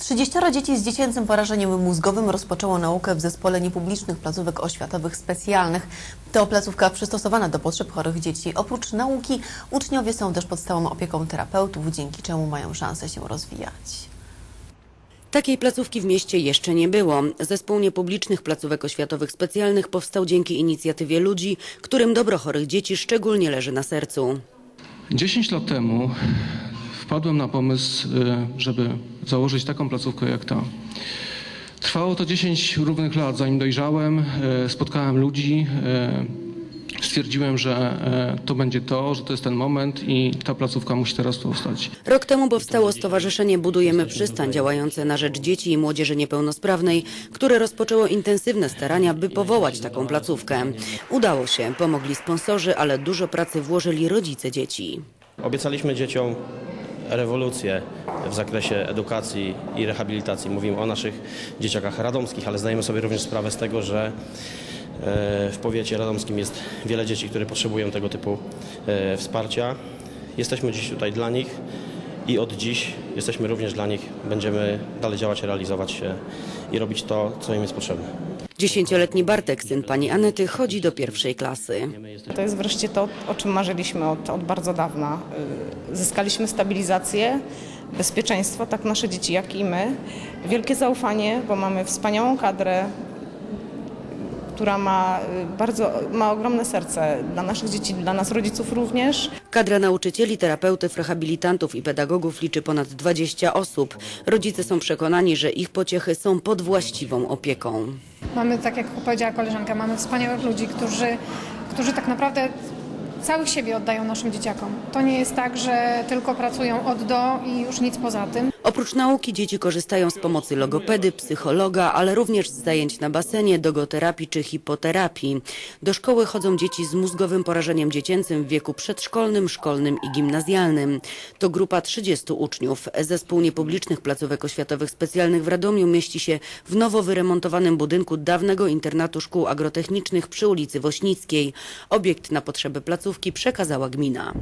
30 dzieci z dziecięcym porażeniem mózgowym rozpoczęło naukę w zespole niepublicznych placówek oświatowych specjalnych. To placówka przystosowana do potrzeb chorych dzieci. Oprócz nauki uczniowie są też pod stałą opieką terapeutów, dzięki czemu mają szansę się rozwijać. Takiej placówki w mieście jeszcze nie było. Zespół niepublicznych placówek oświatowych specjalnych powstał dzięki inicjatywie ludzi, którym dobro chorych dzieci szczególnie leży na sercu. 10 lat temu wpadłem na pomysł, y, żeby założyć taką placówkę jak ta. Trwało to 10 równych lat, zanim dojrzałem, y, spotkałem ludzi, y, stwierdziłem, że y, to będzie to, że to jest ten moment i ta placówka musi teraz powstać. Rok temu powstało Stowarzyszenie Budujemy Przystań działające na rzecz dzieci i młodzieży niepełnosprawnej, które rozpoczęło intensywne starania, by powołać taką placówkę. Udało się, pomogli sponsorzy, ale dużo pracy włożyli rodzice dzieci. Obiecaliśmy dzieciom rewolucję w zakresie edukacji i rehabilitacji. Mówimy o naszych dzieciakach radomskich, ale zdajemy sobie również sprawę z tego, że e, w powiecie radomskim jest wiele dzieci, które potrzebują tego typu e, wsparcia. Jesteśmy dziś tutaj dla nich i od dziś jesteśmy również dla nich. Będziemy dalej działać, realizować się i robić to, co im jest potrzebne. Dziesięcioletni Bartek, syn pani Anety, chodzi do pierwszej klasy. To jest wreszcie to, o czym marzyliśmy od, od bardzo dawna. Y, Zyskaliśmy stabilizację, bezpieczeństwo, tak nasze dzieci, jak i my. Wielkie zaufanie, bo mamy wspaniałą kadrę, która ma y, bardzo, ma ogromne serce dla naszych dzieci, dla nas rodziców również. Kadra nauczycieli, terapeutów, rehabilitantów i pedagogów liczy ponad 20 osób. Rodzice są przekonani, że ich pociechy są pod właściwą opieką. Mamy, tak jak powiedziała koleżanka, mamy wspaniałych ludzi, którzy, którzy tak naprawdę całych siebie oddają naszym dzieciakom. To nie jest tak, że tylko pracują od do i już nic poza tym. Oprócz nauki dzieci korzystają z pomocy logopedy, psychologa, ale również z zajęć na basenie, dogoterapii czy hipoterapii. Do szkoły chodzą dzieci z mózgowym porażeniem dziecięcym w wieku przedszkolnym, szkolnym i gimnazjalnym. To grupa 30 uczniów. Zespół niepublicznych placówek oświatowych specjalnych w Radomiu mieści się w nowo wyremontowanym budynku dawnego internatu szkół agrotechnicznych przy ulicy Wośnickiej. Obiekt na potrzeby placówki przekazała gmina.